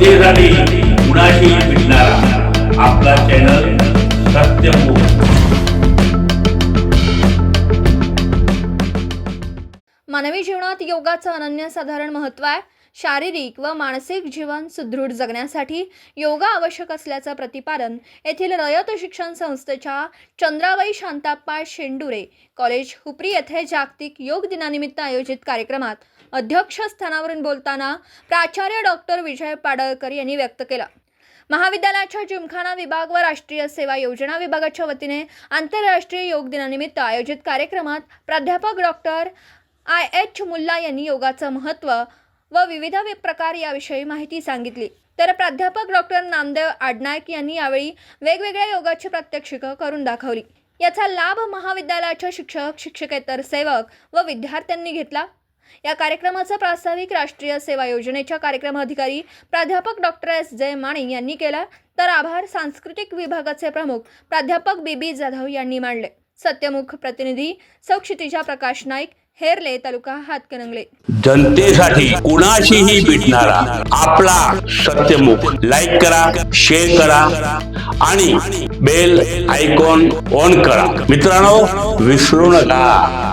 जनतेसाठी कुणाशी भेटणारा आपला चॅनल सत्यमुख मानवी जीवनात योगाचं अनन्यसाधारण महत्त्व आहे. शारीरिक व मानसिक जीवन सुदृढ जगण्यासाठी योगा आवश्यक असल्याचं प्रतिपादन येथील रयत शिक्षण संस्थेच्या चंद्राबाई शांताप्पा शेंडुरे कॉलेज हुपरी येथे जागतिक योग दिनानिमित्त आयोजित कार्यक्रमात अध्यक्षस्थानावरून बोलताना प्राचार्य डॉक्टर विजय पाडळकर यांनी व्यक्त केला. महाविद्यालयाच्या जिमखाना विभाग व राष्ट्रीय सेवा योजना विभागाच्या वतीने आंतरराष्ट्रीय योग दिनानिमित्त आयोजित कार्यक्रमात प्राध्यापक डॉक्टर आय एच मुल्ला यांनी योगाचं महत्त्व व विविध प्रकार याविषयी माहिती सांगितली. तर प्राध्यापक डॉक्टर नामदेव आडनायक यांनी यावेळी वेगवेगळ्या योगाची प्रात्यक्षिकं करून दाखवली. याचा लाभ महाविद्यालयाच्या शिक्षक शिक्षकेतर सेवक व विद्यार्थ्यांनी घेतला. या कार्यक्रमाचा प्रास्ताविक राष्ट्रीय सेवा योजनेच्या कार्यक्रम अधिकारी प्राध्यापक डॉक्टर एस जय माणे यांनी केला. तर आभार सांस्कृतिक विभागाचे प्रमुख प्राध्यापक बी बी जाधव यांनी मांडले. सत्यमुख प्रतिनिधी सौक्षितिजा प्रकाश नाईक हेरले तालुका हातकणंगले. जनतेसाठी कुणाशीही भेटणारा आपला सत्यमुख लाईक करा शेअर करा आणि बेल आयकॉन ऑन करा. मित्रांनो विसरू नका.